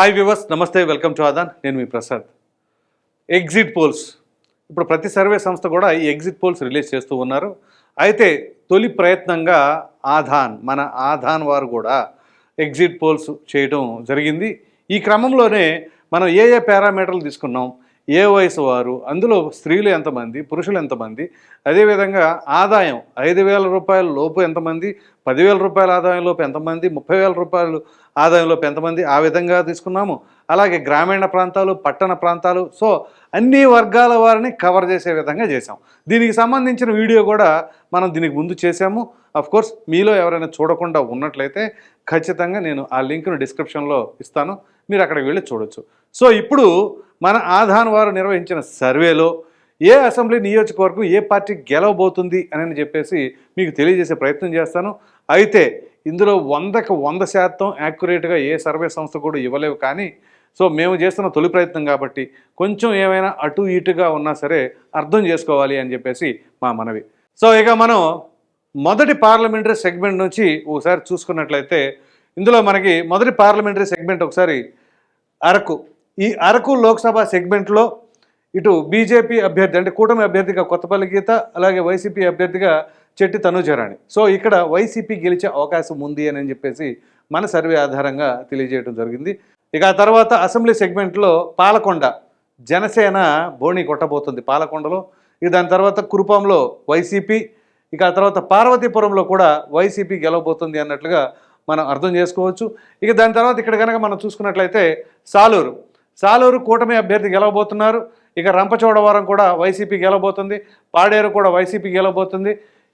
Hi viewers నమస్తే welcome to Aadan నేను మీ Prasad. Exit polls ఇప్పుడు ప్రతి సర్వే సంస్థ కూడా ఈ ఎగ్జిట్ పోల్స్ రిలీజ్ చేస్తూ ఉన్నారు. అయితే తొలి ప్రయత్నంగా ఆధాన్ మన ఆధాన్ వారు కూడా ఎగ్జిట్ పోల్స్ చేయడం జరిగింది. ఈ క్రమంలోనే మనం ఏ ఏ పారామీటర్లు తీసుకున్నాం? ఏ వయసు వారు అందులో స్త్రీలు ఎంతమంది పురుషులు ఎంతమంది అదేవిధంగా ఆదాయం ఐదు వేల రూపాయల లోపు ఎంతమంది పదివేల రూపాయల ఆదాయం లోపు ఎంతమంది ముప్పై వేల రూపాయలు ఆదాయం లోపు ఎంతమంది ఆ విధంగా తీసుకున్నాము. అలాగే గ్రామీణ ప్రాంతాలు పట్టణ ప్రాంతాలు సో అన్ని వర్గాల వారిని కవర్ చేసే విధంగా చేసాం దీనికి సంబంధించిన వీడియో కూడా మనం దీనికి ముందు చేసాము అఫ్ కోర్స్ మీలో ఎవరైనా చూడకుండా ఉన్నట్లయితే ఖచ్చితంగా నేను ఆ లింక్ను డిస్క్రిప్షన్లో ఇస్తాను. మీరు అక్కడికి వెళ్ళి చూడొచ్చు. సో ఇప్పుడు మన ఆధాన్ వారు నిర్వహించిన సర్వేలో ఏ అసెంబ్లీ నియోజకవర్గం ఏ పార్టీ గెలవబోతుంది అని చెప్పేసి మీకు తెలియజేసే ప్రయత్నం చేస్తాను. అయితే ఇందులో వందకు వంద శాతం యాక్యురేట్గా ఏ సర్వే సంస్థ కూడా ఇవ్వలేవు కానీ సో మేము చేస్తున్న తొలి ప్రయత్నం కాబట్టి కొంచెం ఏమైనా అటు ఇటుగా ఉన్నా సరే అర్థం చేసుకోవాలి అని చెప్పేసి మా మనవి. సో ఇక మనం మొదటి పార్లమెంటరీ సెగ్మెంట్ నుంచి ఒకసారి చూసుకున్నట్లయితే ఇందులో మనకి మొదటి పార్లమెంటరీ సెగ్మెంట్ ఒకసారి అరకు ఈ అరకు లోక్సభ సెగ్మెంట్లో ఇటు బీజేపీ అభ్యర్థి అంటే కూటమి అభ్యర్థిగా కొత్తపల్లి గీత అలాగే వైసీపీ అభ్యర్థిగా చెట్టి తనుజరాణి. సో ఇక్కడ వైసీపీ గెలిచే అవకాశం ఉంది అని చెప్పేసి మన సర్వే ఆధారంగా తెలియజేయడం జరిగింది. ఇక ఆ తర్వాత అసెంబ్లీ సెగ్మెంట్లో పాలకొండ జనసేన బోణి కొట్టబోతుంది పాలకొండలో. ఇక దాని తర్వాత కురుపాంలో వైసీపీ ఇక ఆ తర్వాత పార్వతీపురంలో కూడా వైసీపీ గెలవబోతుంది అన్నట్లుగా మనం అర్థం చేసుకోవచ్చు. ఇక దాని తర్వాత ఇక్కడ కనుక మనం చూసుకున్నట్లయితే సాలూరు సాలూరు కూటమి అభ్యర్థి గెలవబోతున్నారు. ఇక రంపచోడవరం కూడా వైసీపీ గెలవబోతుంది. పాడేరు కూడా వైసీపీ గెలవబోతుంది.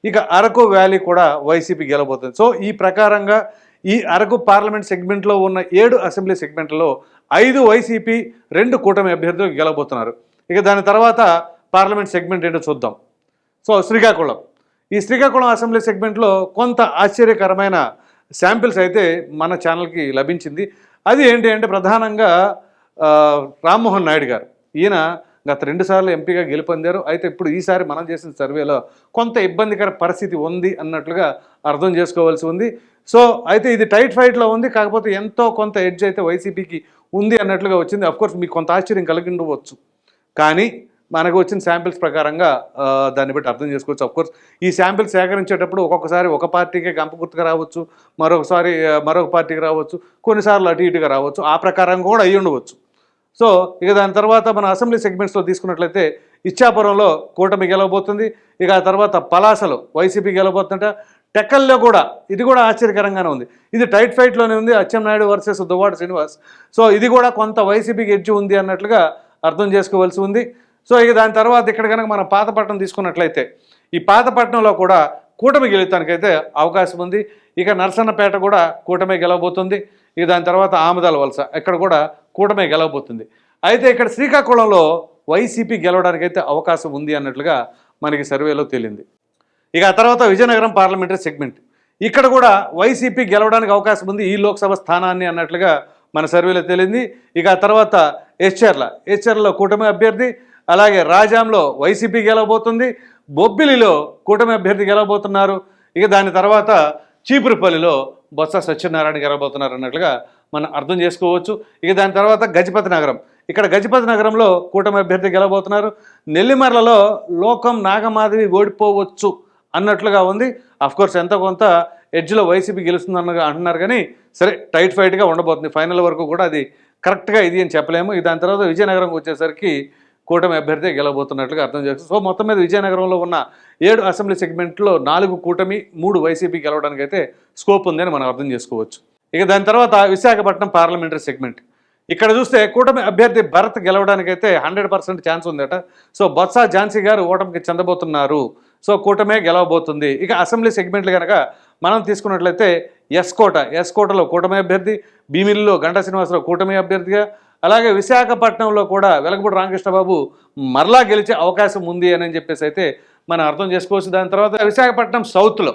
ఇక అరకు వ్యాలీ కూడా వైసీపీ గెలవబోతుంది. సో ఈ ప్రకారంగా ఈ అరకు పార్లమెంట్ సెగ్మెంట్లో ఉన్న ఏడు అసెంబ్లీ సెగ్మెంట్లలో ఐదు వైసీపీ రెండు కూటమి అభ్యర్థులు గెలవబోతున్నారు. ఇక దాని తర్వాత పార్లమెంట్ సెగ్మెంట్ ఏంటో చూద్దాం. సో శ్రీకాకుళం. ఈ శ్రీకాకుళం అసెంబ్లీ సెగ్మెంట్లో కొంత ఆశ్చర్యకరమైన శాంపిల్స్ అయితే మన ఛానల్కి లభించింది. అది ఏంటి అంటే ప్రధానంగా రామ్మోహన్ నాయుడు గారు. ఈయన గత రెండుసార్లు ఎంపీగా గెలుపొందారు. అయితే ఇప్పుడు ఈసారి మనం చేసిన సర్వేలో కొంత ఇబ్బందికర పరిస్థితి ఉంది అన్నట్లుగా అర్థం చేసుకోవాల్సి ఉంది. సో అయితే ఇది టైట్ ఫైట్లో ఉంది. కాకపోతే ఎంతో కొంత ఎడ్జ్ అయితే వైసీపీకి ఉంది అన్నట్లుగా వచ్చింది. అఫ్కోర్స్ మీకు కొంత ఆశ్చర్యం కలిగి ఉండవచ్చు కానీ మనకు వచ్చిన శాంపిల్స్ ప్రకారంగా దాన్ని బట్టి అర్థం చేసుకోవచ్చు. అఫ్కోర్స్ ఈ శాంపిల్స్ సేకరించేటప్పుడు ఒక్కొక్కసారి ఒక పార్టీకే గంప గుర్తుగా రావచ్చు. మరొకసారి మరొక పార్టీకి రావచ్చు. కొన్నిసార్లు అటు ఇటుగా రావచ్చు. ఆ ప్రకారంగా కూడా అయ్యి ఉండవచ్చు సో ఇక దాని తర్వాత మన అసెంబ్లీ సెగ్మెంట్స్లో తీసుకున్నట్లయితే ఇచ్చాపురంలో కూటమి గెలవబోతుంది. ఇక ఆ తర్వాత పలాసలో వైసీపీ గెలవబోతుంట టెక్కల్లో కూడా ఇది కూడా ఆశ్చర్యకరంగానే ఉంది. ఇది టైట్ ఫైట్లోనే ఉంది. అచ్చెన్నాయుడు వర్సెస్ దువ్వాడ శ్రీనివాస్. సో ఇది కూడా కొంత వైసీపీకి ఎడ్జ్ ఉంది అన్నట్లుగా అర్థం చేసుకోవాల్సి ఉంది. సో ఇక దాని తర్వాత ఇక్కడ కనుక మనం పాతపట్నం తీసుకున్నట్లయితే ఈ పాతపట్నంలో కూడా కూటమి గెలుతానికైతే అవకాశం ఉంది. ఇక నరసన్నపేట కూడా కూటమి గెలవబోతుంది. ఇక దాని తర్వాత ఆమదాల వలస. ఇక్కడ కూడా కూటమి గెలవబోతుంది. అయితే ఇక్కడ శ్రీకాకుళంలో వైసీపీ గెలవడానికైతే అవకాశం ఉంది అన్నట్లుగా మనకి సర్వేలో తేలింది. ఇక ఆ తర్వాత విజయనగరం పార్లమెంటరీ సెగ్మెంట్. ఇక్కడ కూడా వైసీపీ గెలవడానికి అవకాశం ఉంది ఈ లోక్సభ స్థానాన్ని అన్నట్లుగా మన సర్వేలో తేలింది. ఇక ఆ తర్వాత ఎస్చర్ల. ఎస్చర్లలో కూటమి అభ్యర్థి అలాగే రాజాంలో వైసీపీ గెలవబోతుంది. బొబ్బిలిలో కూటమి అభ్యర్థి గెలవబోతున్నారు. ఇక దాని తర్వాత చీపురుపల్లిలో బొత్స సత్యనారాయణ గెలవబోతున్నారు అన్నట్లుగా మనం అర్థం చేసుకోవచ్చు. ఇక దాని తర్వాత గజపతి నగరం. ఇక్కడ గజపతి నగరంలో కూటమి అభ్యర్థి గెలబోతున్నారు నెల్లిమర్లలో లోకం నాగమాధవి ఓడిపోవచ్చు అన్నట్లుగా ఉంది. కోర్స్ ఎంతో కొంత ఎడ్జ్లో వైసీపీ గెలుస్తుందన్న అంటున్నారు కానీ సరే టైట్ ఫైట్గా ఉండబోతుంది. ఫైనల్ వరకు కూడా అది కరెక్ట్గా ఇది అని చెప్పలేము. దాని తర్వాత విజయనగరంకి వచ్చేసరికి కూటమి అభ్యర్థి గెలవబోతున్నట్లుగా అర్థం చేస్తుంది సో మొత్తం మీద విజయనగరంలో ఉన్న ఏడు అసెంబ్లీ సెగ్మెంట్లో నాలుగు కూటమి మూడు వైసీపీ గెలవడానికి అయితే స్కోప్ ఉందని మనం అర్థం చేసుకోవచ్చు. ఇక దాని తర్వాత విశాఖపట్నం పార్లమెంటరీ సెగ్మెంట్. ఇక్కడ చూస్తే కూటమి అభ్యర్థి భరత్ గెలవడానికైతే హండ్రెడ్ పర్సెంట్ ఛాన్స్ ఉందట. సో బొత్స ఝాన్సీ గారు ఓటమికి చెందబోతున్నారు. సో కూటమే గెలవబోతుంది. ఇక అసెంబ్లీ సెగ్మెంట్లు కనుక మనం తీసుకున్నట్లయితే ఎస్కోట ఎస్కోటలో కూటమి అభ్యర్థి భీమిలిలో గంటా శ్రీనివాసరావు కూటమి అభ్యర్థిగా అలాగే విశాఖపట్నంలో కూడా వెలగపూడి రామకృష్ణబాబు మరలా గెలిచే అవకాశం ఉంది అని చెప్పేసి అయితే మనం అర్థం చేసుకోవచ్చు. దాని తర్వాత విశాఖపట్నం సౌత్లో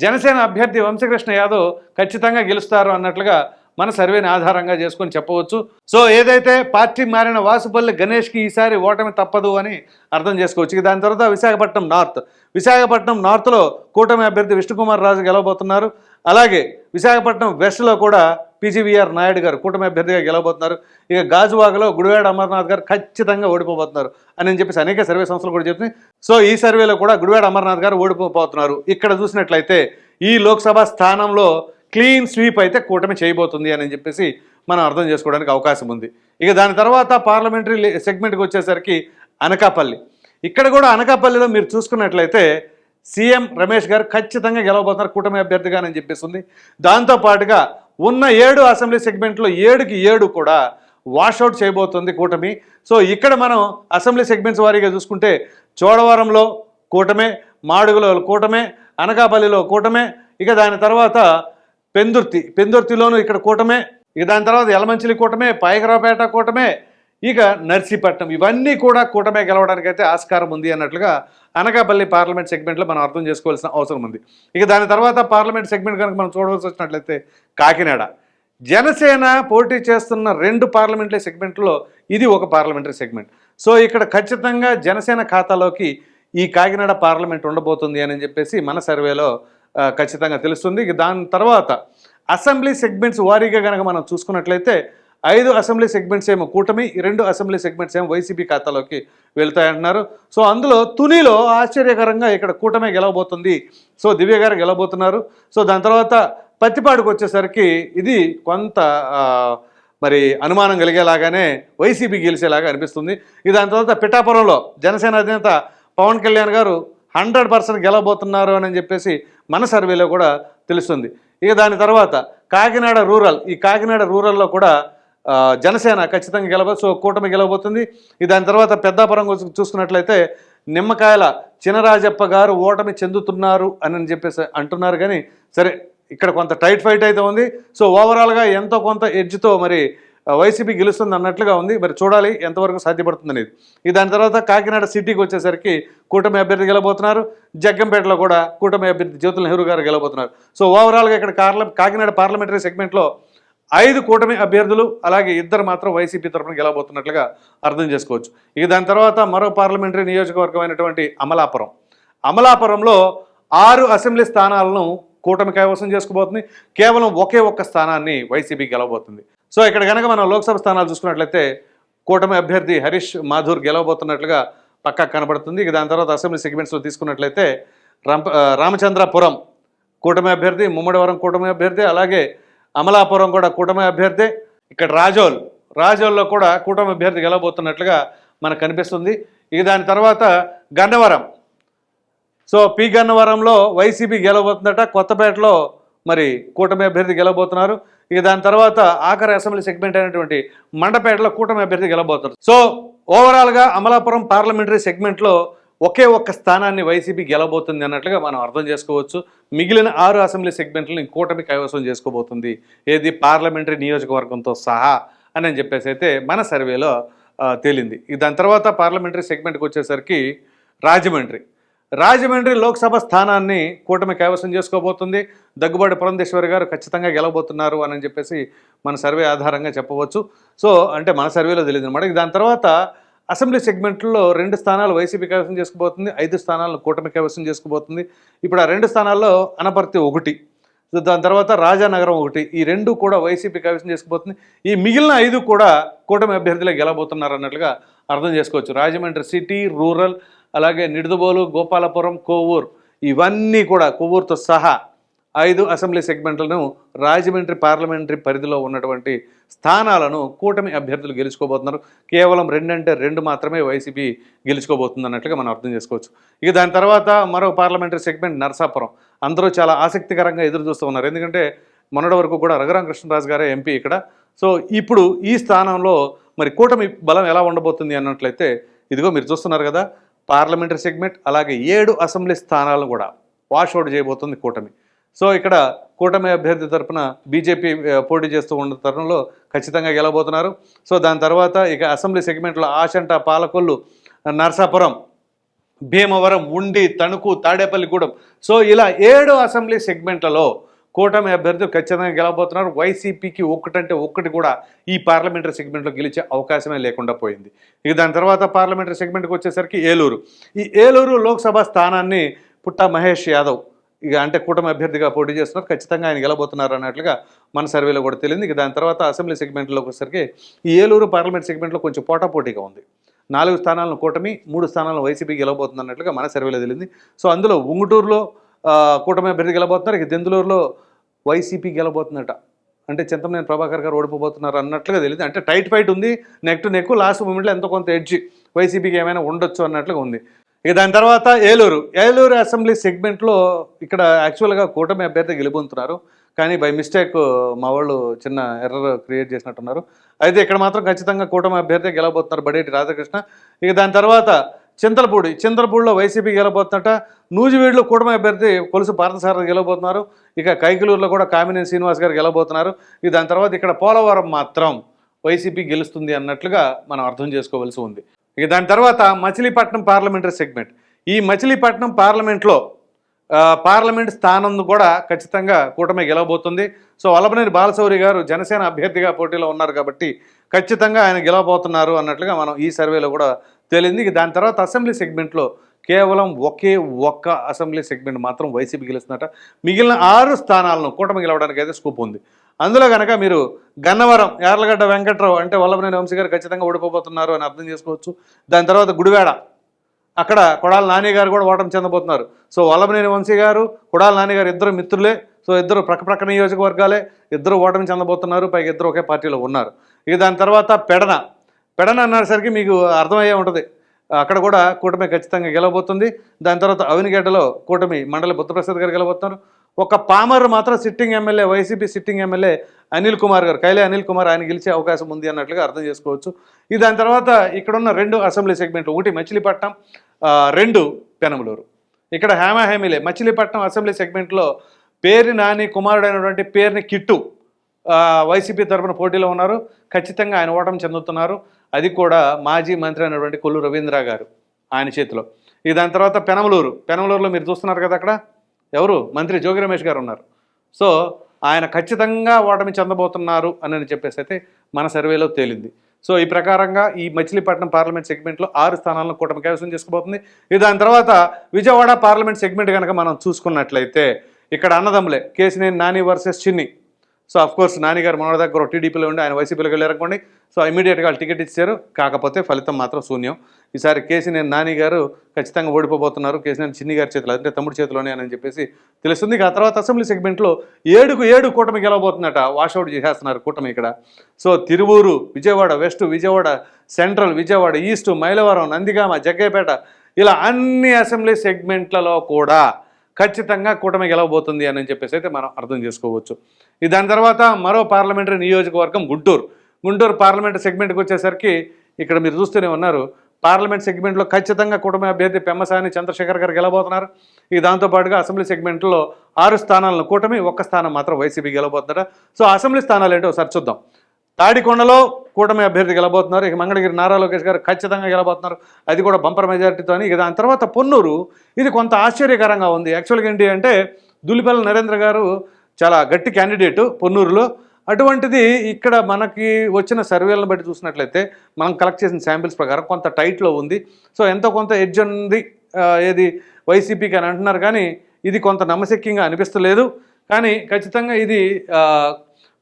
జనసేన అభ్యర్థి వంశకృష్ణ యాదవ్ ఖచ్చితంగా గెలుస్తారు అన్నట్లుగా మన సర్వేని ఆధారంగా చేసుకొని చెప్పవచ్చు. సో ఏదైతే పార్టీ మారిన వాసుపల్లి గణేష్కి ఈసారి ఓటమి తప్పదు అని అర్థం చేసుకోవచ్చు. దాని తర్వాత విశాఖపట్నం నార్త్. విశాఖపట్నం నార్త్లో కూటమి అభ్యర్థి విష్ణుకుమార్ రాజు గెలవబోతున్నారు. అలాగే విశాఖపట్నం వెస్ట్లో కూడా పీజీవీఆర్ నాయుడు గారు కూటమి అభ్యర్థిగా గెలవబోతున్నారు. ఇక గాజువాగలో గుడివాడ అమర్నాథ్ గారు ఖచ్చితంగా ఓడిపోబోతున్నారు అని చెప్పేసి అనేక సర్వే సంస్థలు కూడా చెప్తున్నాయి. సో ఈ సర్వేలో కూడా గుడివాడ అమర్నాథ్ గారు ఓడిపోబోతున్నారు. ఇక్కడ చూసినట్లయితే ఈ లోక్సభ స్థానంలో క్లీన్ స్వీప్ అయితే కూటమి చేయబోతుంది అని చెప్పేసి మనం అర్థం చేసుకోవడానికి అవకాశం ఉంది. ఇక దాని తర్వాత పార్లమెంటరీ సెగ్మెంట్కి వచ్చేసరికి అనకాపల్లి. ఇక్కడ కూడా అనకాపల్లిలో మీరు చూసుకున్నట్లయితే సీఎం రమేష్ గారు ఖచ్చితంగా గెలవబోతున్నారు కూటమి అభ్యర్థిగా అని చెప్పేసి ఉంది. దాంతోపాటుగా ఉన్న ఏడు అసెంబ్లీ సెగ్మెంట్లో ఏడుకి ఏడు కూడా వాషౌట్ చేయబోతుంది కూటమి. సో ఇక్కడ మనం అసెంబ్లీ సెగ్మెంట్స్ వారీగా చూసుకుంటే చోడవరంలో కూటమే మాడుగులో కూటమే అనకాపల్లిలో కూటమే ఇక దాని తర్వాత పెందుర్తి. పెందుర్తిలోనూ ఇక్కడ కూటమే ఇక దాని తర్వాత యలమంచిలి కూటమే పాయకరావుపేట కూటమే ఇక నర్సీపట్నం. ఇవన్నీ కూడా కూటమే గెలవడానికి అయితే ఆస్కారం ఉంది అన్నట్లుగా అనకాపల్లి పార్లమెంట్ సెగ్మెంట్లో మనం అర్థం చేసుకోవాల్సిన అవసరం ఉంది. ఇక దాని తర్వాత పార్లమెంట్ సెగ్మెంట్ కనుక మనం చూడవలసి వచ్చినట్లయితే కాకినాడ. జనసేన పోటీ చేస్తున్న రెండు పార్లమెంటరీ సెగ్మెంట్లో ఇది ఒక పార్లమెంటరీ సెగ్మెంట్. సో ఇక్కడ ఖచ్చితంగా జనసేన ఖాతాలోకి ఈ కాకినాడ పార్లమెంట్ ఉండబోతుంది అని చెప్పేసి మన సర్వేలో ఖచ్చితంగా తెలుస్తుంది. ఇక దాని తర్వాత అసెంబ్లీ సెగ్మెంట్స్ వారీగా కనుక మనం చూసుకున్నట్లయితే ఐదు అసెంబ్లీ సెగ్మెంట్స్ ఏమో కూటమి ఈ రెండు అసెంబ్లీ సెగ్మెంట్స్ ఏమో వైసీపీ ఖాతాలోకి వెళ్తాయంటున్నారు. సో అందులో తునిలో ఆశ్చర్యకరంగా ఇక్కడ కూటమి గెలవబోతుంది. సో దివ్య గారు గెలవబోతున్నారు. సో దాని తర్వాత పత్తిపాడుకు వచ్చేసరికి ఇది కొంత మరి అనుమానం కలిగేలాగానే వైసీపీ గెలిచేలాగా అనిపిస్తుంది. ఇది దాని తర్వాత పిఠాపురంలో జనసేన అధినేత పవన్ కళ్యాణ్ గారు హండ్రెడ్ పర్సెంట్ గెలవబోతున్నారు అని చెప్పేసి మన సర్వేలో కూడా తెలుస్తుంది. ఇక దాని తర్వాత కాకినాడ రూరల్ ఈ కాకినాడ రూరల్లో కూడా జనసేన ఖచ్చితంగా గెలవ సో కూటమి గెలవబోతుంది. దాని తర్వాత పెద్దాపురం చూసుకున్నట్లయితే నిమ్మకాయల చినరాజప్ప గారు ఓటమి చెందుతున్నారు అని చెప్పేసి అంటున్నారు కానీ సరే ఇక్కడ కొంత టైట్ ఫైట్ అయితే ఉంది. సో ఓవరాల్గా ఎంతో కొంత ఎడ్జ్తో మరి వైసీపీ గెలుస్తుంది అన్నట్లుగా ఉంది. మరి చూడాలి ఎంతవరకు సాధ్యపడుతుంది అనేది ఇక దాని తర్వాత కాకినాడ సిటీకి వచ్చేసరికి కూటమి అభ్యర్థి గెలబోతున్నారు జగ్గంపేటలో కూడా కూటమి అభ్యర్థి జ్యోతుల నెహ్రూ గారు గెలబోతున్నారు సో ఓవరాల్గా ఇక్కడ కార్ల కాకినాడ పార్లమెంటరీ సెగ్మెంట్లో ఐదు కూటమి అభ్యర్థులు అలాగే ఇద్దరు మాత్రం వైసీపీ తరఫున గెలవబోతున్నట్లుగా అర్థం చేసుకోవచ్చు. ఇక దాని తర్వాత మరో పార్లమెంటరీ నియోజకవర్గమైనటువంటి అమలాపురం. అమలాపురంలో ఆరు అసెంబ్లీ స్థానాలను కూటమి కైవసం చేసుకోబోతుంది కేవలం ఒకే ఒక్క స్థానాన్ని వైసీపీ గెలవబోతుంది. సో ఇక్కడ కనుక మనం లోక్సభ స్థానాలు చూసుకున్నట్లయితే కూటమి అభ్యర్థి హరీష్ మాధూర్ గెలవబోతున్నట్లుగా పక్కా కనబడుతుంది. ఇక దాని తర్వాత అసెంబ్లీ సెగ్మెంట్స్లో తీసుకున్నట్లయితే రంప రామచంద్రపురం కూటమి అభ్యర్థి ముమ్మడివరం కూటమి అభ్యర్థి అలాగే అమలాపురం కూడా కూటమి అభ్యర్థి. ఇక్కడ రాజోల్ రాజోల్లో కూడా కూటమి అభ్యర్థి గెలవబోతున్నట్లుగా మనకు కనిపిస్తుంది. ఇక దాని తర్వాత గన్నవరం. So P. గన్నవరంలో వైసీపీ గెలవబోతుందట. కొత్తపేటలో మరి కూటమి అభ్యర్థి గెలవబోతున్నారు. ఇక దాని తర్వాత ఆఖరి అసెంబ్లీ సెగ్మెంట్ అయినటువంటి మండపేటలో కూటమి అభ్యర్థి గెలవబోతున్నారు. సో ఓవరాల్గా అమలాపురం పార్లమెంటరీ సెగ్మెంట్లో ఒకే ఒక్క స్థానాన్ని వైసీపీ గెలబోతుంది అన్నట్లుగా మనం అర్థం చేసుకోవచ్చు. మిగిలిన ఆరు అసెంబ్లీ సెగ్మెంట్లను కూటమి కైవసం చేసుకోబోతుంది. ఏది పార్లమెంటరీ నియోజకవర్గంతో సహా అని అని చెప్పేసి అయితే మన సర్వేలో తేలింది. దాని తర్వాత పార్లమెంటరీ సెగ్మెంట్కి వచ్చేసరికి రాజమండ్రి. రాజమండ్రి లోక్సభ స్థానాన్ని కూటమి కైవసం చేసుకోబోతుంది. దగ్గుబాటి పురంధేశ్వరి గారు ఖచ్చితంగా గెలవబోతున్నారు అని చెప్పేసి మన సర్వే ఆధారంగా చెప్పవచ్చు. సో అంటే మన సర్వేలో తెలియదు అనమాట దాని తర్వాత అసెంబ్లీ సెగ్మెంట్లో రెండు స్థానాలు వైసీపీ కైవసం చేసుకోబోతుంది ఐదు స్థానాలను కూటమి కైవసం చేసుకోబోతుంది. ఇప్పుడు ఆ రెండు స్థానాల్లో అనపర్తి ఒకటి దాని తర్వాత రాజానగరం ఒకటి ఈ రెండు కూడా వైసీపీ కైవసం చేసుకోబోతుంది. ఈ మిగిలిన ఐదు కూడా కూటమి అభ్యర్థులే గెలబోతున్నారు అన్నట్లుగా అర్థం చేసుకోవచ్చు. రాజమండ్రి సిటీ రూరల్ అలాగే నిడుదబోలు గోపాలపురం కోవూరు ఇవన్నీ కూడా కొవ్వూరుతో సహా ఐదు అసెంబ్లీ సెగ్మెంట్లను రాజమండ్రి పార్లమెంటరీ పరిధిలో ఉన్నటువంటి స్థానాలను కూటమి అభ్యర్థులు గెలుచుకోబోతున్నారు. కేవలం రెండంటే రెండు మాత్రమే వైసీపీ గెలుచుకోబోతుంది అన్నట్లుగా మనం అర్థం చేసుకోవచ్చు. ఇక దాని తర్వాత మరో పార్లమెంటరీ సెగ్మెంట్ నరసాపురం. అందరూ చాలా ఆసక్తికరంగా ఎదురు చూస్తూ ఉన్నారు. ఎందుకంటే మొన్నటి వరకు కూడా రఘురామ కృష్ణరాజు గారే ఎంపీ ఇక్కడ. సో ఇప్పుడు ఈ స్థానంలో మరి కూటమి బలం ఎలా ఉండబోతుంది అన్నట్లయితే ఇదిగో మీరు చూస్తున్నారు కదా పార్లమెంటరీ సెగ్మెంట్ అలాగే ఏడు అసెంబ్లీ స్థానాలను కూడా వాషౌట్ చేయబోతుంది కూటమి. సో ఇక్కడ కూటమి అభ్యర్థి తరఫున బీజేపీ పోటీ చేస్తూ ఉన్న తరుణంలో ఖచ్చితంగా గెలబోతున్నారు సో దాని తర్వాత ఇక అసెంబ్లీ సెగ్మెంట్లో ఆశంట పాలకొల్లు నరసాపురం భీమవరం ఉండి తణుకు తాడేపల్లిగూడెం. సో ఇలా ఏడు అసెంబ్లీ సెగ్మెంట్లలో కూటమి అభ్యర్థులు ఖచ్చితంగా గెలవబోతున్నారు. వైసీపీకి ఒక్కటంటే ఒక్కటి కూడా ఈ పార్లమెంటరీ సెగ్మెంట్లో గెలిచే అవకాశమే లేకుండా పోయింది. ఇక దాని తర్వాత పార్లమెంటరీ సెగ్మెంట్కి వచ్చేసరికి ఏలూరు. ఈ ఏలూరు లోక్సభ స్థానాన్ని పుట్ట మహేష్ యాదవ్ ఇక అంటే కూటమి అభ్యర్థిగా పోటీ చేస్తున్నారు. ఖచ్చితంగా ఆయన గెలబోతున్నారు అన్నట్లుగా మన సర్వేలో కూడా తెలియదు ఇక దాని తర్వాత అసెంబ్లీ సెగ్మెంట్లోకి వచ్చేసరికి ఈ ఏలూరు పార్లమెంట్ సెగ్మెంట్లో కొంచెం పోటాపోటీగా ఉంది. నాలుగు స్థానాలను కూటమి మూడు స్థానాలను వైసీపీ గెలవబోతుంది అన్నట్లుగా మన సర్వేలో తెలియదు సో అందులో ఉంగుటూరులో కూటమి అభ్యర్థి గెలబోతున్నారు. ఇక దెందులూరులో వైసీపీ గెలబోతుందట. అంటే చింతమనేని ప్రభాకర్ గారు ఓడిపోతున్నారు అన్నట్లుగా తెలియదు అంటే టైట్ ఫైట్ ఉంది. నెక్ టు నెక్ లాస్ట్ మూమెంట్లో ఎంతో కొంత ఎడ్జి వైసీపీకి ఏమైనా ఉండొచ్చు అన్నట్లుగా ఉంది. ఇక దాని తర్వాత ఏలూరు. ఏలూరు అసెంబ్లీ సెగ్మెంట్లో ఇక్కడ యాక్చువల్గా కూటమి అభ్యర్థి గెలుపొందుతున్నారు. కానీ బై మిస్టేక్ మా వాళ్ళు చిన్న ఎర్రర్ క్రియేట్ చేసినట్టున్నారు. అయితే ఇక్కడ మాత్రం ఖచ్చితంగా కూటమి అభ్యర్థి గెలవబోతున్నారు బడేటి రాధాకృష్ణ. ఇక దాని తర్వాత చింతలపూడి. చింతలపూడిలో వైసీపీ గెలబోతున్నట నూజివీడులో కూటమి అభ్యర్థి కొలుసు పార్థసారథి గెలవబోతున్నారు. ఇక కైకలూరులో కూడా కామినేని శ్రీనివాస్ గారు గెలవబోతున్నారు. ఇక దాని తర్వాత ఇక్కడ పోలవరం మాత్రం వైసీపీ గెలుస్తుంది అన్నట్లుగా మనం అర్థం చేసుకోవాల్సి ఉంది. ఇక దాని తర్వాత మచిలీపట్నం పార్లమెంటరీ సెగ్మెంట్. ఈ మచిలీపట్నం పార్లమెంట్లో పార్లమెంట్ స్థానం కూడా ఖచ్చితంగా కూటమి గెలవబోతుంది. సో వల్లభనేని బాలశౌరి గారు జనసేన అభ్యర్థిగా పోటీలో ఉన్నారు కాబట్టి ఖచ్చితంగా ఆయన గెలవబోతున్నారు అన్నట్లుగా మనం ఈ సర్వేలో కూడా తేలింది. దాని తర్వాత అసెంబ్లీ సెగ్మెంట్లో కేవలం ఒకే ఒక్క అసెంబ్లీ సెగ్మెంట్ మాత్రం వైసీపీ గెలుస్తుందట. మిగిలిన ఆరు స్థానాలను కూటమి గెలవడానికి అయితే స్కోప్ ఉంది. అందులో కనుక మీరు గన్నవరం యార్లగడ్డ వెంకట్రావు అంటే వల్లభనేని వంశీ గారు ఖచ్చితంగా ఓడిపోబోతున్నారు అని అర్థం చేసుకోవచ్చు. దాని తర్వాత గుడివేడ అక్కడ కొడాల నాని గారు కూడా ఓటమి చెందబోతున్నారు. సో వల్లభనేని వంశీ గారు కొడాల నాని గారు ఇద్దరు మిత్రులే. సో ఇద్దరు ప్రక్క ప్రక్క నియోజకవర్గాలే. ఇద్దరు ఓటమి చెందబోతున్నారు పైకి ఇద్దరు ఒకే పార్టీలో ఉన్నారు. ఇక దాని తర్వాత పెడన పెడన అన్నసరికి మీకు అర్థమయ్యే ఉంటుంది. అక్కడ కూడా కూటమి ఖచ్చితంగా గెలవబోతుంది. దాని తర్వాత అవినిగడ్డలో కూటమి మండలి బుద్ధప్రసాద్ గారు గెలవబోతున్నారు. ఒక పామర్ మాత్రం sitting MLA YCP sitting MLA Anil Kumar garu. Kaile Anil Kumar ఆయన గెలిచే అవకాశం ఉంది అన్నట్లుగా అర్థం చేసుకోవచ్చు. ఇది దాని తర్వాత ఇక్కడున్న రెండు అసెంబ్లీ సెగ్మెంట్లు ఒకటి మచిలీపట్నం రెండు పెనమలూరు. ఇక్కడ హేమాహేమిలే. మచిలీపట్నం అసెంబ్లీ సెగ్మెంట్లో పేరు నాని కుమారుడైనటువంటి పేరుని కిట్టు వైసీపీ తరఫున పోటీలో ఉన్నారు. ఖచ్చితంగా ఆయన ఓటమి చెందుతున్నారు. అది కూడా మాజీ మంత్రి అయినటువంటి కొల్లు రవీంద్ర గారు ఆయన చేతిలో. ఇది దాని తర్వాత పెనమలూరు. పెనమలూరులో మీరు చూస్తున్నారు కదా అక్కడ. ఎవరు? మంత్రి జోగి రమేష్ గారు ఉన్నారు. సో ఆయన ఖచ్చితంగా ఓటమి చెందబోతున్నారు అని చెప్పేసి అయితే మన సర్వేలో తేలింది. సో ఈ ప్రకారంగా ఈ మచిలీపట్నం పార్లమెంట్ సెగ్మెంట్లో ఆరు స్థానాలను కూటమి కైవసం చేసుకోబోతుంది. ఇది దాని తర్వాత విజయవాడ పార్లమెంట్ సెగ్మెంట్ కనుక మనం చూసుకున్నట్లయితే ఇక్కడ అన్నదమ్ములే Kesineni Nani versus Chinni. So of course నాన్నగారు మన దగ్గర టీడీపీలో ఉండి ఆయన వైసీపీలోకి వెళ్ళారనుకోండి సో ఇమీడియట్గా వాళ్ళు టికెట్ ఇచ్చారు. కాకపోతే ఫలితం మాత్రం శూన్యం. ఈసారి కేసీనేని నాని గారు ఖచ్చితంగా ఓడిపోబోతున్నారు. కేసీనేని చిన్ని గారి చేతిలో అంటే తమ్ముడి చేతిలోనే అని చెప్పేసి తెలుస్తుంది. ఆ తర్వాత అసెంబ్లీ సెగ్మెంట్లో ఏడుకు ఏడు కూటమి గెలవబోతుందట. వాషౌట్ చేసేస్తున్నారు కూటమి ఇక్కడ. So Tiruvuru Vijayawada west Vijayawada central Vijayawada east Mylavaram Nandigama Jaggayyapeta ఇలా అన్ని అసెంబ్లీ సెగ్మెంట్లలో కూడా ఖచ్చితంగా కూటమి గెలవబోతుంది అని చెప్పేసి అయితే మనం అర్థం చేసుకోవచ్చు. దాని తర్వాత మరో పార్లమెంటరీ నియోజకవర్గం గుంటూరు. గుంటూరు పార్లమెంట్ సెగ్మెంట్కి వచ్చేసరికి ఇక్కడ మీరు చూస్తూనే ఉన్నారు. పార్లమెంట్ సెగ్మెంట్లో ఖచ్చితంగా కూటమి అభ్యర్థి పెమ్మసాని చంద్రశేఖర్ గారు గెలబోతున్నారు ఈ దాంతోపాటుగా అసెంబ్లీ సెగ్మెంట్లో ఆరు స్థానాలను కూటమి ఒక్క స్థానం మాత్రం వైసీపీ గెలవబోతున్నారు. సో అసెంబ్లీ స్థానాలు ఏంటో ఒకసారి చూద్దాం. తాడికొండలో కూటమి అభ్యర్థి గెలబోతున్నారు ఇక మంగళగిరి నారా లోకేష్ గారు ఖచ్చితంగా గెలబోతున్నారు అది కూడా బంపర్ మెజారిటీతో ఇక దాని తర్వాత పొన్నూరు. ఇది కొంత ఆశ్చర్యకరంగా ఉంది. యాక్చువల్గా ఏంటి అంటే దులిపల్లి నరేంద్ర గారు చాలా గట్టి క్యాండిడేట్ పొన్నూరులో. అటువంటిది ఇక్కడ మనకి వచ్చిన సర్వేలను బట్టి చూసినట్లయితే మనం కలెక్ట్ చేసిన శాంపిల్స్ ప్రకారం కొంత టైట్లో ఉంది. సో ఎంతో కొంత ఎడ్జ్ ఉంది ఏది వైసీపీకి అని అంటున్నారు కానీ ఇది కొంత నమ్మశక్యంగా అనిపిస్తలేదు. కానీ ఖచ్చితంగా ఇది ఆ,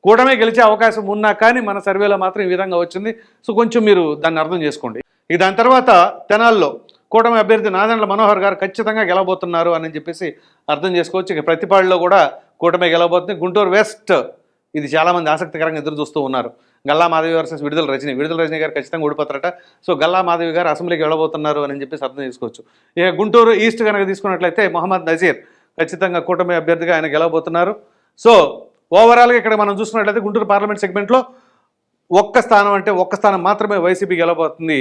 కూటమే గెలిచే అవకాశం ఉన్నా కానీ మన సర్వేలో మాత్రం ఈ విధంగా వచ్చింది. సో కొంచెం మీరు దాన్ని అర్థం చేసుకోండి. ఇక దాని తర్వాత తెనాల్లో కూటమి అభ్యర్థి నాదండ్ల మనోహర్ గారు ఖచ్చితంగా గెలవబోతున్నారు అని చెప్పేసి అర్థం చేసుకోవచ్చు. ఇక ప్రతిపాడులో కూడా కూటమి గెలవబోతుంది. గుంటూరు వెస్ట్. ఇది చాలామంది ఆసక్తికరంగా ఎదురు చూస్తూ ఉన్నారు. గల్లా మాధవి వర్సెస్ విడుదల రజని. విడుదల రజని గారు ఖచ్చితంగా ఓడిపోతారట. సో గల్లా మాధవి గారు అసెంబ్లీకి వెళ్ళబోతున్నారు అని చెప్పేసి అర్థం చేసుకోవచ్చు. ఇక గుంటూరు ఈస్ట్ కనుక తీసుకున్నట్లయితే మొహమ్మద్ నజీర్ ఖచ్చితంగా కూటమి అభ్యర్థిగా ఆయన గెలవబోతున్నారు. సో ఓవరాల్గా ఇక్కడ మనం చూసుకున్నట్లయితే గుంటూరు పార్లమెంట్ సెగ్మెంట్లో ఒక్క స్థానం అంటే ఒక్క స్థానం మాత్రమే వైసీపీ గెలవబోతుంది.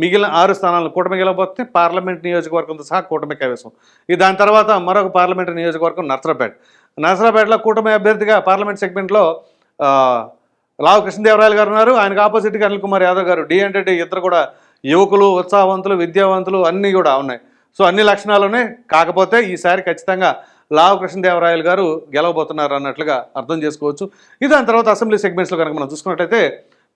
మిగిలిన ఆరు స్థానాలను కూటమి గెలవబోతుంది. పార్లమెంట్ నియోజకవర్గంతో సహా కూటమి కైవసం. ఇది దాని తర్వాత మరొక పార్లమెంట్ నియోజకవర్గం నర్సరాపేట నర్సరాపేటలో కూటమి అభ్యర్థిగా పార్లమెంట్ సెగ్మెంట్లో లావు కృష్ణదేవరాయలు గారు ఉన్నారు. ఆయనకు ఆపోజిట్గా అనిల్ కుమార్ యాదవ్ గారు డి అంటే ఇద్దరు కూడా యువకులు ఉత్సాహవంతులు విద్యావంతులు అన్నీ కూడా ఉన్నాయి. సో అన్ని లక్షణాలునే కాకపోతే ఈసారి ఖచ్చితంగా లావు కృష్ణదేవరాయలు గారు గెలవబోతున్నారు అన్నట్లుగా అర్థం చేసుకోవచ్చు. ఇది దాని తర్వాత అసెంబ్లీ సెగ్మెంట్స్లో కనుక మనం చూసుకున్నట్లయితే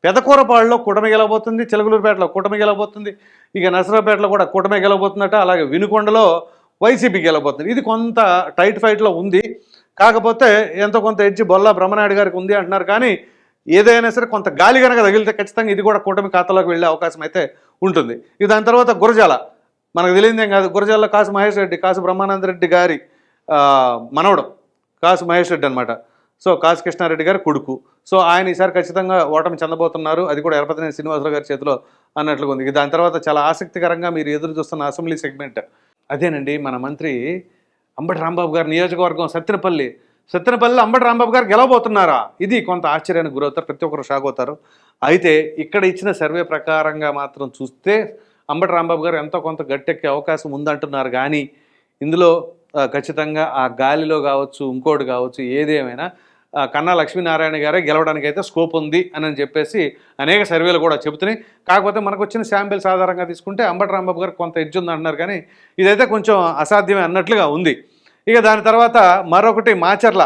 పెదకూరపాడులో కూటమి గెలవబోతుంది చిలకలూరుపేటలో కూటమి గెలవబోతుంది ఇక నరసరావుపేటలో కూడా కూటమి గెలవబోతుందట అలాగే వినుకొండలో వైసీపీ గెలబోతుంది ఇది కొంత టైట్ ఫైట్లో ఉంది. కాకపోతే ఎంతో కొంత ఎడ్జి బొల్ల బ్రహ్మనాయుడు గారికి ఉంది అంటున్నారు కానీ ఏదైనా సరే కొంత గాలి కనుక తగిలితే ఖచ్చితంగా ఇది కూడా కూటమి ఖాతాలోకి వెళ్ళే అవకాశం అయితే ఉంటుంది. ఇక దాని తర్వాత గురజాల. మనకు తెలియదేం కాదు. గురజాల కాసు మహేష్ రెడ్డి కాసు బ్రహ్మానంద రెడ్డి గారి మనవడు. కాసు మహేష్ రెడ్డి అనమాట సో కాసు కృష్ణారెడ్డి గారి కొడుకు. సో ఆయన ఈసారి ఖచ్చితంగా ఓటమి చెందబోతున్నారు. అది కూడా ఎరపతినేని శ్రీనివాసరావు గారి చేతిలో అన్నట్లుగా ఉంది. దాని తర్వాత చాలా ఆసక్తికరంగా మీరు ఎదురు చూస్తున్న అసెంబ్లీ సెగ్మెంట్. అదేనండి మన మంత్రి అంబటి రాంబాబు గారి నియోజకవర్గం సత్తెనపల్లి. సత్తెనపల్లిలో అంబటి రాంబాబు గారు గెలవబోతున్నారా? ఇది కొంత ఆశ్చర్యానికి గురవుతారు ప్రతి ఒక్కరు షాక్ అవుతారు. అయితే ఇక్కడ ఇచ్చిన సర్వే ప్రకారంగా మాత్రం చూస్తే అంబటి రాంబాబు గారు ఎంతో కొంత గట్టెక్కే అవకాశం ఉందంటున్నారు. కానీ ఇందులో ఖచ్చితంగా ఆ గాలిలో కావచ్చు ఇంకోటి కావచ్చు ఏదేమైనా కన్నా లక్ష్మీనారాయణ గారే గెలవడానికి అయితే స్కోప్ ఉంది అని చెప్పేసి అనేక సర్వేలు కూడా చెబుతున్నాయి. కాకపోతే మనకు వచ్చిన శాంపిల్స్ ఆధారంగా తీసుకుంటే అంబటి రాంబాబు గారు కొంత ఎడ్జ్ ఉంది అంటున్నారు కానీ ఇదైతే కొంచెం అసాధ్యమే అన్నట్లుగా ఉంది. ఇక దాని తర్వాత మరొకటి మాచర్ల.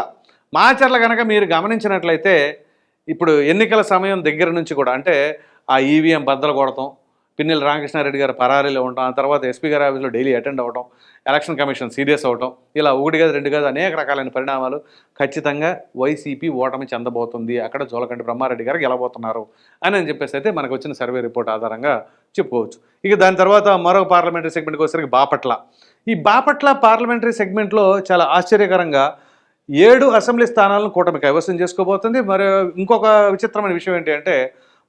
మాచర్ల కనుక మీరు గమనించినట్లయితే ఇప్పుడు ఎన్నికల సమయం దగ్గర నుంచి కూడా అంటే ఆ ఈవీఎం బద్దలు కొడతాం పిన్నెల రామకృష్ణారెడ్డి గారు పరారీలో ఉండటం ఆ తర్వాత ఎస్పీ గారి ఆఫీస్లో డైలీ అటెండ్ అవ్వటం ఎలక్షన్ కమిషన్ సీరియస్ అవ్వటం ఇలా ఒకటి కాదు రెండు కాదు అనేక రకాలైన పరిణామాలు ఖచ్చితంగా వైసీపీ ఓటమి చెందబోతుంది. అక్కడ జోలకంటి బ్రహ్మారెడ్డి గారు గెలబోతున్నారు అని అని చెప్పేసి అయితే మనకు వచ్చిన సర్వే రిపోర్ట్ ఆధారంగా చెప్పుకోవచ్చు. ఇక దాని తర్వాత మరో పార్లమెంటరీ సెగ్మెంట్కి వచ్చేసరికి బాపట్ల. ఈ బాపట్ల పార్లమెంటరీ సెగ్మెంట్లో చాలా ఆశ్చర్యకరంగా ఏడు అసెంబ్లీ స్థానాలను కూటమి కైవసం చేసుకోబోతుంది. మరి ఇంకొక విచిత్రమైన విషయం ఏంటి అంటే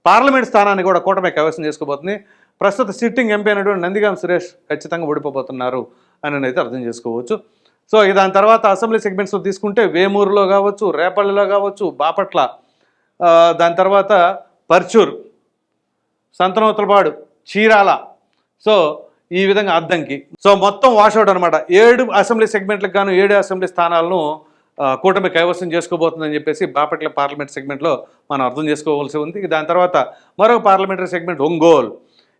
పార్లమెంట్ స్థానాన్ని కూడా కూటమి కైవసం చేసుకోబోతుంది. ప్రస్తుత సిట్టింగ్ ఎంపీ అయినటువంటి నందిగాం సురేష్ ఖచ్చితంగా ఓడిపోబోతున్నారు అని అయితే అర్థం చేసుకోవచ్చు. సో ఇక దాని తర్వాత అసెంబ్లీ సెగ్మెంట్స్లో తీసుకుంటే వేమూరులో కావచ్చు రేపల్లిలో కావచ్చు బాపట్ల దాని తర్వాత పర్చూర్ సంతనోతులపాడు చీరాల. సో ఈ విధంగా అద్దంకి. సో మొత్తం వాషౌట్ అనమాట ఏడు అసెంబ్లీ సెగ్మెంట్లకు గాను ఏడు అసెంబ్లీ స్థానాలను కూటమి కైవసం చేసుకోబోతుందని చెప్పేసి బాపట్ల పార్లమెంట్ సెగ్మెంట్లో మనం అర్థం చేసుకోవాల్సి ఉంది. దాని తర్వాత మరొక పార్లమెంటరీ సెగ్మెంట్ ఒంగోలు.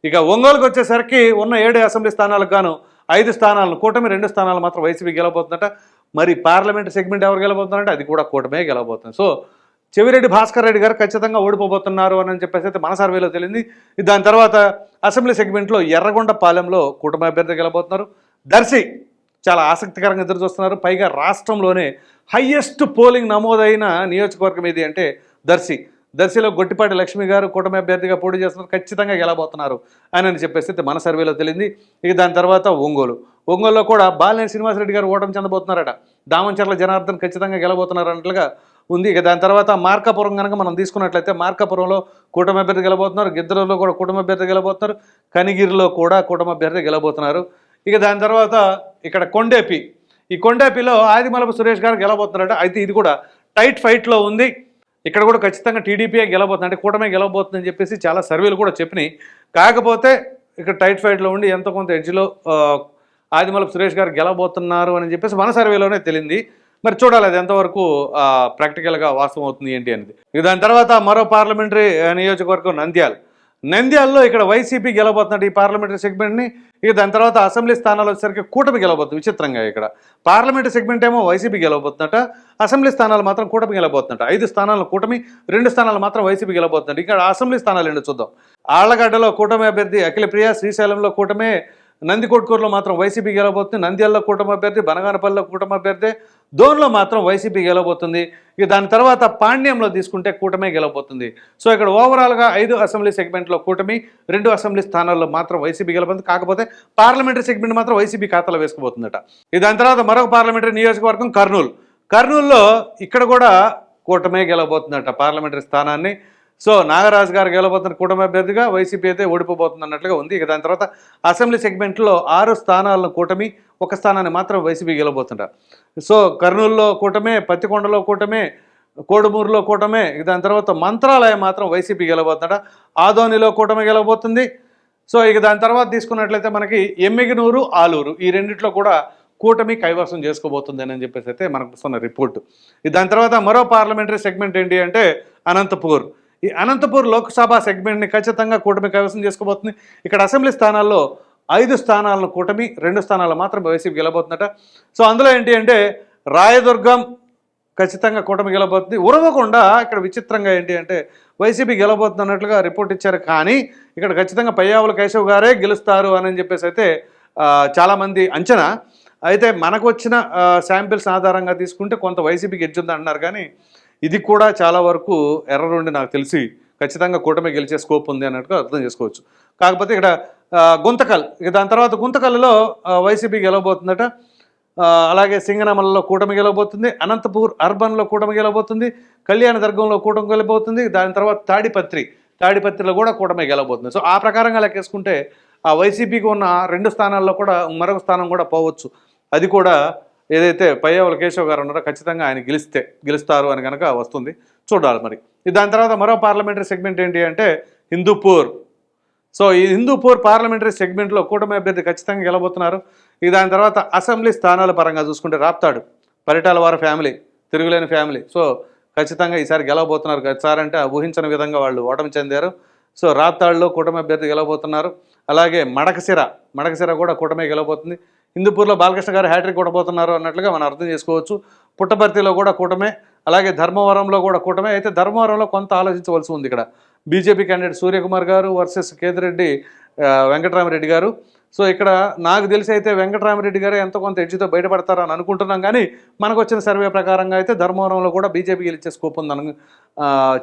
ఇక ఒంగోలుకు వచ్చేసరికి ఉన్న ఏడు అసెంబ్లీ స్థానాలకు గాను ఐదు స్థానాలను కూటమి రెండు స్థానాలు మాత్రం వైసీపీ గెలవబోతుందట. మరి పార్లమెంట్ సెగ్మెంట్ ఎవరు గెలవబోతున్నారంటే అది కూడా కూటమే గెలవబోతుంది. సో చెవిరెడ్డి భాస్కర్ రెడ్డి గారు ఖచ్చితంగా ఓడిపోబోతున్నారు అని చెప్పేసి అయితే మన సర్వేలో తెలియంది. దాని తర్వాత అసెంబ్లీ సెగ్మెంట్లో ఎర్రగొండపాలెంలో కూటమి అభ్యర్థి గెలబోతున్నారు దర్శి చాలా ఆసక్తికరంగా ఎదురు చూస్తున్నారు పైగా రాష్ట్రంలోనే హయ్యెస్ట్ పోలింగ్ నమోదైన నియోజకవర్గం ఇది అంటే దర్శి. దర్శిలో గొట్టిపాటి లక్ష్మి గారు కూటమి అభ్యర్థిగా పోటీ చేస్తున్నారు. ఖచ్చితంగా గెలబోతున్నారు అని అని చెప్పేసి మన సర్వేలో తెలియంది ఇక దాని తర్వాత ఒంగోలు. ఒంగోలులో కూడా బాలినేని శ్రీనివాసరెడ్డి గారు ఓటమి చెందబోతున్నారట. దామంచర్ల జనార్దన్ ఖచ్చితంగా గెలబోతున్నారు అన్నట్లుగా ఉంది. ఇక దాని తర్వాత మార్కాపురం కనుక మనం తీసుకున్నట్లయితే మార్కాపురంలో కూటమి అభ్యర్థి గెలబోతున్నారు. గిద్దరులో కూడా కూటమి అభ్యర్థి గెలబోతున్నారు. కనిగిరిలో కూడా కూటమి అభ్యర్థి గెలబోతున్నారు. ఇక దాని తర్వాత ఇక్కడ కొండేపి. ఈ కొండేపిలో ఆదిమలపు సురేష్ గారు గెలబోతున్నారట. అయితే ఇది కూడా టైట్ ఫైట్లో ఉంది. ఇక్కడ కూడా ఖచ్చితంగా టీడీపీఏ గెలబోతుంది అంటే కూటమే గెలవబోతుందని చెప్పేసి చాలా సర్వేలు కూడా చెప్పినాయి. కాకపోతే ఇక్కడ టైట్ ఫైట్లో ఉండి ఎంతో కొంత ఎడ్జ్లో ఆదిమలపు సురేష్ గారు గెలవబోతున్నారు అని చెప్పేసి మన సర్వేలోనే తెలింది. మరి చూడాలి అది ఎంతవరకు ప్రాక్టికల్గా వాస్తవం అవుతుంది ఏంటి అనేది. ఇక దాని తర్వాత మరో పార్లమెంటరీ నియోజకవర్గం నంద్యాల. నంద్యాలలో ఇక్కడ వైసీపీ గెలబోతున్నట్టు ఈ పార్లమెంటరీ సెగ్మెంట్ని ఇక దాని తర్వాత అసెంబ్లీ స్థానాలు వచ్చేసరికి కూటమి గెలబోతుంది విచిత్రంగా ఇక్కడ. పార్లమెంటరీ సెగ్మెంట్ ఏమో వైసీపీ గెలవబోతున్నట అసెంబ్లీ స్థానాలు మాత్రం కూటమి గెలబోతున్నట్ట ఐదు స్థానాలు కూటమి రెండు స్థానాలు మాత్రం వైసీపీ గెలబోతున్నట్టు ఇక్కడ అసెంబ్లీ స్థానాలు ఏంటో చూద్దాం. ఆళ్ళగడ్డలో కూటమి అభ్యర్థి అఖిలప్రియ శ్రీశైలంలో కూటమే నందికొట్కూరులో మాత్రం వైసీపీ గెలవబోతుంది నంద్యాలలో కూటమి అభ్యర్థి బనగానపల్లిలో కూటమి అభ్యర్థి దోన్లో మాత్రం వైసీపీ గెలవబోతుంది. ఇక దాని తర్వాత పాండ్యంలో తీసుకుంటే కూటమే గెలవబోతుంది. సో ఇక్కడ ఓవరాల్గా ఐదు అసెంబ్లీ సెగ్మెంట్లో కూటమి రెండు అసెంబ్లీ స్థానాల్లో మాత్రం వైసీపీ గెలవబోతుంది. కాకపోతే పార్లమెంటరీ సెగ్మెంట్ మాత్రం వైసీపీ ఖాతాలో వేసుకోబోతుందట. ఇక దాని తర్వాత మరొక పార్లమెంటరీ నియోజకవర్గం కర్నూలు. కర్నూలులో ఇక్కడ కూడా కూటమే గెలవబోతుందట పార్లమెంటరీ స్థానాన్ని. సో నాగరాజు గారు గెలవబోతున్న కూటమి అభ్యర్థిగా వైసీపీ అయితే ఓడిపోబోతుంది అన్నట్లుగా ఉంది. ఇక దాని తర్వాత అసెంబ్లీ సెగ్మెంట్లో ఆరు స్థానాలను కూటమి ఒక స్థానాన్ని మాత్రం వైసీపీ గెలవబోతుంట సో కర్నూలులో కూటమే పత్తికొండలో కూటమే కోడుమూరులో కూటమే దాని తర్వాత మంత్రాలయం మాత్రం వైసీపీ గెలబోతుంట ఆదోనిలో కూటమి గెలబోతుంది సో ఇక దాని తర్వాత తీసుకున్నట్లయితే మనకి ఎమ్మిగనూరు ఆలూరు ఈ రెండిట్లో కూడా కూటమి కైవసం చేసుకోబోతుంది అని చెప్పేసి అయితే మనకు వస్తున్న రిపోర్టు. దాని తర్వాత మరో పార్లమెంటరీ సెగ్మెంట్ ఏంటి అంటే అనంతపూర్. ఈ అనంతపూర్ లోక్సభ సెగ్మెంట్ని ఖచ్చితంగా కూటమి కైవసం చేసుకోబోతుంది. ఇక్కడ అసెంబ్లీ స్థానాల్లో ఐదు స్థానాలను కూటమి రెండు స్థానాలు మాత్రం వైసీపీ గెలబోతుందట. సో అందులో ఏంటి అంటే రాయదుర్గం ఖచ్చితంగా కూటమి గెలబోతుంది. ఉరవకుండా ఇక్కడ విచిత్రంగా ఏంటి అంటే వైసీపీ గెలబోతుంది అన్నట్లుగా రిపోర్ట్ ఇచ్చారు. కానీ ఇక్కడ ఖచ్చితంగా పయ్యావుల కేశవ్ గారే గెలుస్తారు అని చెప్పేసి అయితే చాలామంది అంచనా. అయితే మనకు వచ్చిన శాంపిల్స్ ఆధారంగా తీసుకుంటే కొంత వైసీపీకి ఎడ్జ్ అంటున్నారు. కానీ ఇది కూడా చాలా వరకు ఎర్ర నాకు తెలిసి ఖచ్చితంగా కూటమి గెలిచే స్కోప్ ఉంది అన్నట్టుగా అర్థం చేసుకోవచ్చు. కాకపోతే ఇక్కడ గుంతకల్ ఇక దాని తర్వాత గుంతకల్లో వైసీపీ గెలవబోతుందట. అలాగే సింగనమలలో కూటమి గెలవబోతుంది. అనంతపూర్ అర్బన్లో కూటమి గెలవబోతుంది. కళ్యాణ దుర్గంలో కూటమి గెలవబోతుంది. దాని తర్వాత తాడిపత్రి తాడిపత్రిలో కూడా కూటమి గెలవబోతుంది. సో ఆ ప్రకారంగా లెక్కేసుకుంటే ఆ వైసీపీకి ఉన్న రెండు స్థానాల్లో కూడా మరొక స్థానం కూడా పోవచ్చు. అది కూడా ఏదైతే పయ్యవల కేశవ్ గారు ఉన్నారో ఖచ్చితంగా ఆయన గెలిస్తే గెలుస్తారు అని కనుక వస్తుంది. చూడాలి మరి. దాని తర్వాత మరో పార్లమెంటరీ సెగ్మెంట్ ఏంటి అంటే హిందూపూర్. సో ఈ హిందూపూర్ పార్లమెంటరీ సెగ్మెంట్లో కూటమి అభ్యర్థి ఖచ్చితంగా గెలబోతున్నారు. ఇక దాని తర్వాత అసెంబ్లీ స్థానాల పరంగా చూసుకుంటే రాప్తాడు. పరిటాల వారి ఫ్యామిలీ తిరుగులేని ఫ్యామిలీ. సో ఖచ్చితంగా ఈసారి గెలవబోతున్నారు సార్ అంటే ఊహించని విధంగా వాళ్ళు ఓటమి చెందారు. సో రాప్తాడులో కూటమి అభ్యర్థి గెలవబోతున్నారు. అలాగే మడకసిర మడకసిర కూడా కూటమి గెలవబోతుంది. హిందూపూర్లో బాలకృష్ణ గారు హ్యాట్రిక్ కొట్టబోతున్నారు అన్నట్లుగా మనం అర్థం చేసుకోవచ్చు. పుట్టపర్తిలో కూడా కూటమే అలాగే ధర్మవరంలో కూడా కూటమే. అయితే ధర్మవరంలో కొంత ఆలోచించవలసి ఉంది ఇక్కడ. బీజేపీ క్యాండిడేట్ సూర్యకుమార్ గారు వర్సెస్ కేతిరెడ్డి వెంకటరామరెడ్డి గారు. సో ఇక్కడ నాకు తెలిసి అయితే వెంకటరామరెడ్డి గారు ఎంతో కొంత ఎడ్జితో బయటపడతారని అనుకుంటున్నాం కానీ మనకు వచ్చిన సర్వే ప్రకారంగా అయితే ధర్మవరంలో కూడా బీజేపీ గెలిచే స్కోప్ ఉందని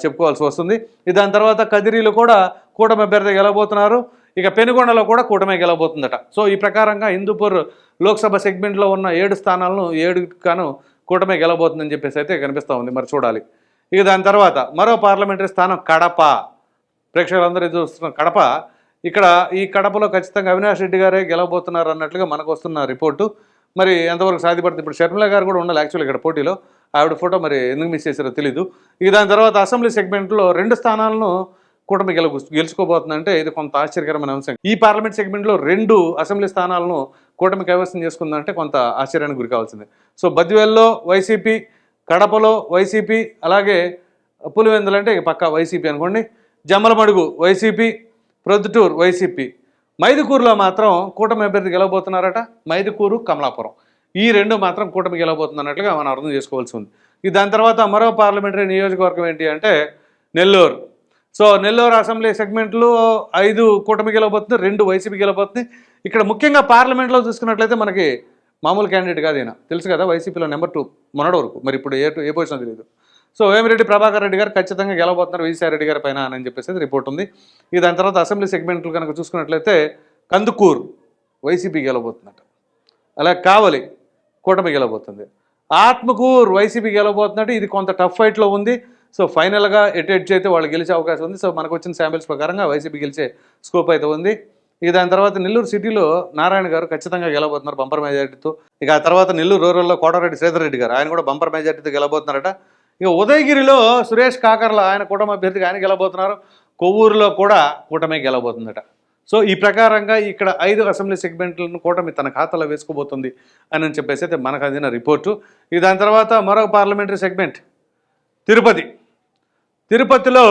చెప్పుకోవాల్సి వస్తుంది. దాని తర్వాత కదిరీలు కూడా కూటమి అభ్యర్థి గెలబోతున్నారు ఇక పెనుగొండలో కూడా కూటమి గెలబోతుందట సో ఈ ప్రకారంగా హిందూపూర్ లోక్సభ సెగ్మెంట్లో ఉన్న ఏడు స్థానాలను ఏడు కాను కూటమి గెలబోతుందని చెప్పేసి అయితే కనిపిస్తూ ఉంది. మరి చూడాలి. ఇక దాని తర్వాత మరో పార్లమెంటరీ స్థానం కడప. ప్రేక్షకులందరూ చూస్తున్న కడప. ఇక్కడ ఈ కడపలో ఖచ్చితంగా అవినాష్ రెడ్డి గారే గెలవబోతున్నారు అన్నట్లుగా మనకు వస్తున్న రిపోర్టు. మరి ఎంతవరకు సాధ్యపడుతుంది? ఇప్పుడు షర్మిల గారు కూడా ఉండాలి యాక్చువల్ ఇక్కడ పోటీలో. ఆవిడ ఫోటో మరి ఎందుకు మిస్ చేశారో తెలీదు. ఇక దాని తర్వాత అసెంబ్లీ సెగ్మెంట్లో రెండు స్థానాలను కూటమి గెలు గెలుచుకోబోతుందంటే ఇది కొంత ఆశ్చర్యకరమైన అంశం. ఈ పార్లమెంట్ సెగ్మెంట్లో రెండు అసెంబ్లీ స్థానాలను కూటమి కైవసం చేసుకుందంటే కొంత ఆశ్చర్యానికి గురి కావాల్సిందే. సో బద్వేల్లో వైసీపీ కడపలో వైసీపీ అలాగే పులివెందులు అంటే ఇక పక్క వైసీపీ అనుకోండి. Jammalamadugu YCP Proddatur YCP. మైదుకూరులో మాత్రం కూటమి అభ్యర్థి గెలవబోతున్నారట. మైదుకూరు కమలాపురం. ఈ రెండు మాత్రం కూటమి గెలవబోతున్నట్లుగా మనం అర్థం చేసుకోవాల్సి ఉంది. దాని తర్వాత మరో పార్లమెంటరీ నియోజకవర్గం ఏంటి అంటే నెల్లూరు. సో నెల్లూరు అసెంబ్లీ సెగ్మెంట్లో ఐదు కూటమి గెలవబోతుంది రెండు వైసీపీ గెలవబోతుంది. ఇక్కడ ముఖ్యంగా పార్లమెంట్లో చూసుకున్నట్లయితే మనకి మామూలు క్యాండిడేట్ కాదు ఈయన. తెలుసు కదా వైసీపీలో నెంబర్ టూ మొన్నటి వరకు. మరి ఇప్పుడు ఏ ఏ పొజిషన్ తెలియదు సో వేమిరెడ్డి ప్రభాకర్ రెడ్డి గారు ఖచ్చితంగా గెలవబోతున్నారు విజయసాయి రెడ్డి గారి పైన అని చెప్పేసి అయితే రిపోర్ట్ ఉంది. ఇది దాని తర్వాత అసెంబ్లీ సెగ్మెంట్లు కనుక చూసుకున్నట్లయితే కందుకూరు వైసీపీ గెలవబోతుందట అలా కావలి కూటమి గెలవబోతుంది. ఆత్మకూరు వైసీపీ గెలవబోతున్నట్టు. ఇది కొంత టఫ్ ఫైట్లో ఉంది. సో ఫైనల్గా ఎటు ఎడ్జ్ అయితే వాళ్ళు గెలిచే అవకాశం ఉంది. సో మనకు వచ్చిన శాంపిల్స్ ప్రకారంగా వైసీపీ గెలిచే స్కోప్ అయితే ఉంది. ఇక దాని తర్వాత నెల్లూరు సిటీలో నారాయణ గారు ఖచ్చితంగా గెలబోతున్నారు బంపర్ మెజార్టీతో. ఇక ఆ తర్వాత నెల్లూరు రూరల్లో కోటారెడ్డి శ్రీధర్ రెడ్డి గారు ఆయన కూడా బంపర్ మెజార్టీతో గెలబోతున్నారట ఇక ఉదయగిరిలో సురేష్ కాకర్ల ఆయన కూటమి అభ్యర్థిగా ఆయన గెలబోతున్నారు కొవ్వూరులో కూడా కూటమి గెలబోతుందట సో ఈ ప్రకారంగా ఇక్కడ ఐదు అసెంబ్లీ సెగ్మెంట్లను కూటమి తన ఖాతాలో వేసుకోబోతుంది అని చెప్పేసి అయితే మనకు అందిన రిపోర్టు. ఇక దాని తర్వాత మరొక పార్లమెంటరీ సెగ్మెంట్ తిరుపతి. తిరుపతిలో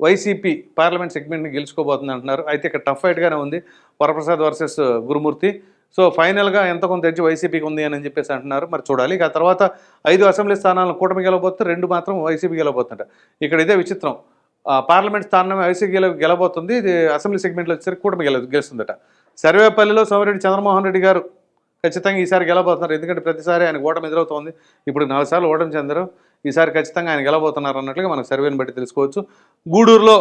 వైసీపీ పార్లమెంట్ సెగ్మెంట్ని గెలుచుకోబోతుంది అంటున్నారు. అయితే ఇక్కడ టఫ్ ఫైట్గానే ఉంది. వరప్రసాద్ వర్సెస్ గురుమూర్తి. సో ఫైనల్గా ఎంత కొంత తెచ్చి వైసీపీకి ఉంది అని చెప్పేసి అంటున్నారు. మరి చూడాలి. ఇక తర్వాత ఐదు అసెంబ్లీ స్థానాలను కూటమి గెలవబోతే రెండు మాత్రం వైసీపీ గెలవబోతుంట ఇక్కడ ఇదే విచిత్రం. ఆ, పార్లమెంట్ స్థానం వైసీపీ గెల గెలవబోతుంది. ఇది అసెంబ్లీ సెగ్మెంట్లో వచ్చేసరికి కూటమి గెల గెలుస్తుందట. సర్వేపల్లిలో సోమిరెడ్డి చంద్రమోహన్ రెడ్డి గారు ఖచ్చితంగా ఈసారి గెలవబోతున్నారు. ఎందుకంటే ప్రతిసారి ఆయన ఓటమి ఎదురవుతోంది. ఇప్పుడు నాలుగు సార్లు ఓటమి చెందరు. ఈసారి ఖచ్చితంగా ఆయన గెలబోతున్నారు అన్నట్లుగా మనకు సర్వేని బట్టి తెలుసుకోవచ్చు. గూడూరులో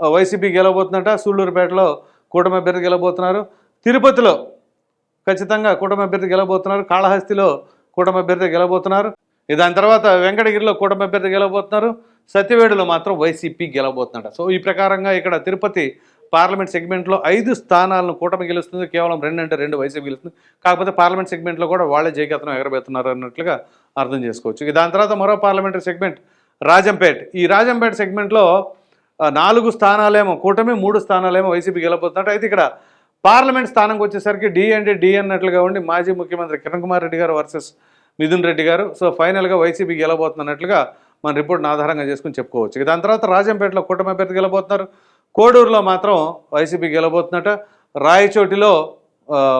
వైసీపీ గెలబోతుందట సూళ్ళూరుపేటలో కూటమి అభ్యర్థి గెలబోతున్నారు తిరుపతిలో ఖచ్చితంగా కూటమి అభ్యర్థి గెలబోతున్నారు కాళహస్తిలో కూటమి అభ్యర్థి గెలబోతున్నారు దాని తర్వాత వెంకటగిరిలో కూటమి అభ్యర్థి గెలబోతున్నారు సత్యవేడులో మాత్రం వైసీపీ గెలబోతున్నాడు సో ఈ ప్రకారంగా ఇక్కడ తిరుపతి పార్లమెంట్ సెగ్మెంట్లో ఐదు స్థానాలను కూటమి గెలుస్తుంది కేవలం రెండు అంటే రెండు వైసీపీ గెలుస్తుంది. కాకపోతే పార్లమెంట్ సెగ్మెంట్లో కూడా వాళ్ళే జయకేతనం ఎగరబోతున్నారు అన్నట్లుగా అర్థం చేసుకోవచ్చు. ఇక దాని తర్వాత మరో పార్లమెంటరీ సెగ్మెంట్ రాజంపేట్. ఈ రాజంపేట సెగ్మెంట్లో నాలుగు స్థానాలేమో కూటమి మూడు స్థానాలేమో వైసీపీ గెలబోతున్నట్టు అయితే ఇక్కడ పార్లమెంట్ స్థానంకి వచ్చేసరికి డి అంటే డి అన్నట్లుగా ఉండి మాజీ ముఖ్యమంత్రి కిరణ్ కుమార్ రెడ్డి గారు వర్సెస్ మిథున్ రెడ్డి గారు. సో ఫైనల్గా వైసీపీ గెలబోతున్నట్లుగా మన రిపోర్ట్ ఆధారంగా చేసుకుని చెప్పుకోవచ్చు. దాని తర్వాత రాజంపేటలో కూటమి అభ్యర్థి గెలబోతున్నారు. కోడూరులో మాత్రం వైసీపీ గెలబోతున్నట రాయచోటిలో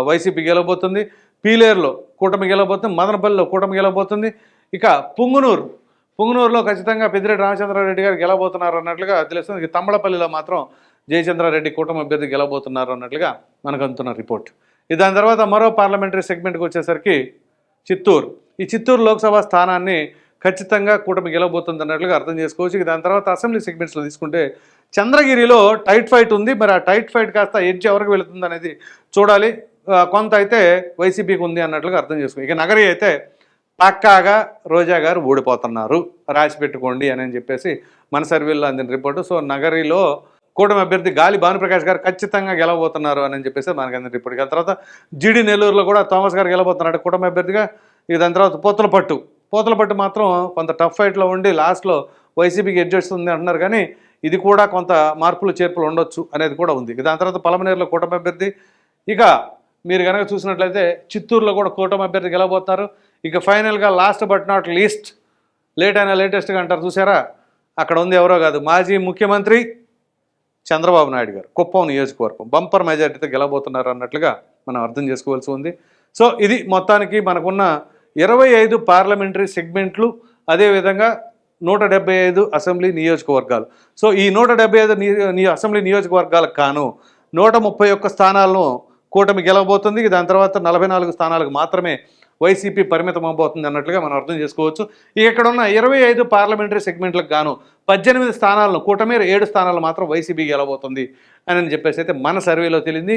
వైసీపీ గెలబోతుంది పీలేరులో కూటమి గెలబోతుంది మదనపల్లిలో కూటమి గెలబోతుంది ఇక పుంగునూరు పుంగునూరులో ఖచ్చితంగా పెద్దిరెడ్డి రామచంద్రారెడ్డి గారు గెలబోతున్నారు అన్నట్లుగా తెలుస్తుంది. ఇక తమ్మలపల్లిలో మాత్రం జయచంద్రారెడ్డి కూటమి అభ్యర్థి గెలబోతున్నారు అన్నట్లుగా మనకు అందుతున్న రిపోర్ట్. దాని తర్వాత మరో పార్లమెంటరీ సెగ్మెంట్కి వచ్చేసరికి చిత్తూరు. ఈ చిత్తూరు లోక్సభ స్థానాన్ని ఖచ్చితంగా కూటమి గెలవబోతుంది అన్నట్లుగా అర్థం చేసుకోవచ్చు. ఇక దాని తర్వాత అసెంబ్లీ సెగ్మెంట్స్లో తీసుకుంటే చంద్రగిరిలో టైట్ ఫైట్ ఉంది. మరి ఆ టైట్ ఫైట్ కాస్త ఎడ్జ్ ఎవరికి వెళుతుంది అనేది చూడాలి కొంత అయితే వైసీపీకి ఉంది అన్నట్లుగా అర్థం చేసుకో ఇక నగరి అయితే పక్కాగా రోజా గారు ఓడిపోతున్నారు రాసి పెట్టుకోండి అని అని చెప్పేసి మన సర్వేలో అందిన రిపోర్టు. సో నగరిలో కూటమి అభ్యర్థి గాలి భానుప్రకాష్ గారు ఖచ్చితంగా గెలవబోతున్నారు అని చెప్పేసి మనకి అందిన రిపోర్ట్. దాని తర్వాత జిడి నెల్లూరులో కూడా థామస్ గారు గెలవబోతున్నాడు కూటమి అభ్యర్థిగా. ఇక దాని తర్వాత పోతుల పట్టు పోతల పట్టు మాత్రం కొంత టఫ్ ఫైట్లో ఉండి లాస్ట్లో వైసీపీకి ఎడ్జెస్తుంది అంటున్నారు కానీ ఇది కూడా కొంత మార్పులు చేర్పులు ఉండొచ్చు అనేది కూడా ఉంది. దాని తర్వాత పలమనేరులో కూటమి అభ్యర్థి. ఇక మీరు కనుక చూసినట్లయితే చిత్తూరులో కూడా కూటమి అభ్యర్థి గెలవబోతున్నారు. ఇక ఫైనల్గా last but not least late అయినా లేటెస్ట్గా అంటారు చూసారా? అక్కడ ఉంది ఎవరో కాదు మాజీ ముఖ్యమంత్రి చంద్రబాబు నాయుడు గారు కుప్పం నియోజకవర్గం. బంపర్ మెజారిటీతో గెలవబోతున్నారు అన్నట్లుగా మనం అర్థం చేసుకోవాల్సి ఉంది. సో ఇది మొత్తానికి మనకున్న ఇరవై ఐదు పార్లమెంటరీ సెగ్మెంట్లు అదేవిధంగా నూట డెబ్బై ఐదు అసెంబ్లీ నియోజకవర్గాలు. సో ఈ నూట డెబ్బై ఐదు అసెంబ్లీ నియోజకవర్గాలకు కాను నూట ముప్పై ఒక్క స్థానాలను కూటమి గెలవబోతుంది. దాని తర్వాత నలభై నాలుగు స్థానాలకు మాత్రమే వైసీపీ పరిమితం అవబోతుంది అన్నట్లుగా మనం అర్థం చేసుకోవచ్చు. ఇక ఇక్కడ ఉన్న ఇరవై ఐదు పార్లమెంటరీ సెగ్మెంట్లకు గాను పద్దెనిమిది స్థానాలను కూటమి ఏడు స్థానాలు మాత్రం వైసీపీ గెలవబోతుంది అని చెప్పేసి అయితే మన సర్వేలో తెలింది.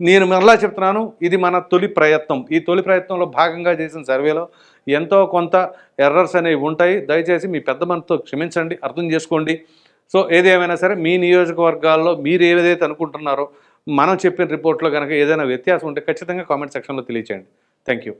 నేను మరలా చెప్తున్నాను ఇది మన తొలి ప్రయత్నం. ఈ తొలి ప్రయత్నంలో భాగంగా చేసిన సర్వేలో ఎంతో కొంత ఎర్రర్స్ అనేవి ఉంటాయి. దయచేసి మీ పెద్ద మనతో క్షమించండి అర్థం చేసుకోండి. సో ఏది ఏమైనా సరే మీ నియోజకవర్గాల్లో మీరు ఏదైతే అనుకుంటున్నారో మనం చెప్పిన రిపోర్ట్లో కనుక ఏదైనా వ్యత్యాసం ఉంటే ఖచ్చితంగా కామెంట్ సెక్షన్లో తెలియచేయండి. Thank you.